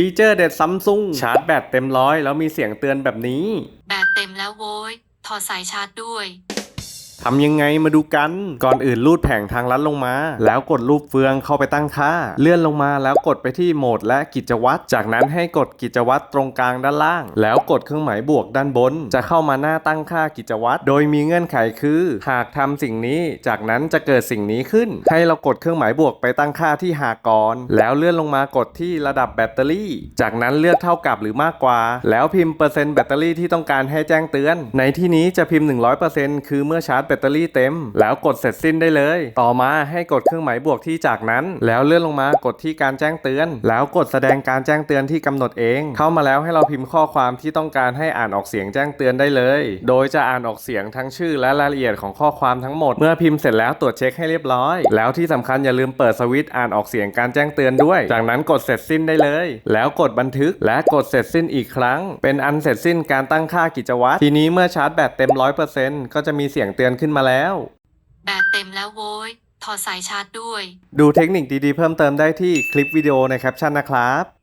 ฟีเจอร์เด็ดซัมซุงชาร์จแบตเต็มร้อยแล้วมีเสียงเตือนแบบนี้ แบตเต็มแล้วโว้ยถอดสายชาร์จด้วย ทำยังไงมาดูกัน ก่อนอื่นรูดแผงทางลัดลงมา แล้วกดรูปเฟืองเข้าไปตั้งค่า เลื่อนลงมาแล้วกดไปที่โหมดและกิจวัตร จากนั้นให้กดกิจวัตรตรงกลางด้านล่าง แล้วกดเครื่องหมายบวกด้านบน จะเข้ามาหน้าตั้งค่ากิจวัตร โดยมีเงื่อนไขคือ หากทำสิ่งนี้จากนั้นจะเกิดสิ่งนี้ขึ้น ให้เรากดเครื่องหมายบวกไปตั้งค่าที่หากก่อน แล้วเลื่อนลงมากดที่ระดับแบตเตอรี่ จากนั้นเลือกเท่ากับหรือมากกว่า แล้วพิมพ์เปอร์เซ็นต์แบตเตอรี่ที่ต้องการให้แจ้งเตือน ในที่นี้จะพิมพ์ 100%คือเมื่อชาร์จแบตเตอรี่เต็ม แล้วกดเสร็จสิ้นได้เลย ต่อมาให้กดเครื่องหมายบวกที่จากนั้น แล้วเลื่อนลงมากดที่การแจ้งเตือน แล้วกดแสดงการแจ้งเตือนที่กำหนดเอง เข้ามาแล้วให้เราพิมพ์ข้อความที่ต้องการให้อ่านออกเสียงแจ้งเตือนได้เลย โดยจะอ่านออกเสียงทั้งชื่อและรายละเอียดของข้อความทั้งหมด เมื่อพิมพ์เสร็จแล้วตรวจเช็คให้เรียบร้อย แล้วที่สำคัญอย่าลืมเปิดสวิตช์อ่านออกเสียงการแจ้งเตือนด้วย จากนั้นกดเสร็จสิ้นได้เลย แล้วกดบันทึกและกดเสร็จสิ้นอีกครั้ง เป็นอันเสร็จสิ้นการตั้งค่ากิจวัตรทีนี้เมื่อชาร์จแบตเต็ม 100%ก็จะมีเสียงเตือนขึ้นมาแล้ว แบตเต็มแล้วโว้ยถอดสายชาร์จด้วย ดูเทคนิคดีๆเพิ่มเติมได้ที่คลิปวิดีโอในแคปชั่นนะครับ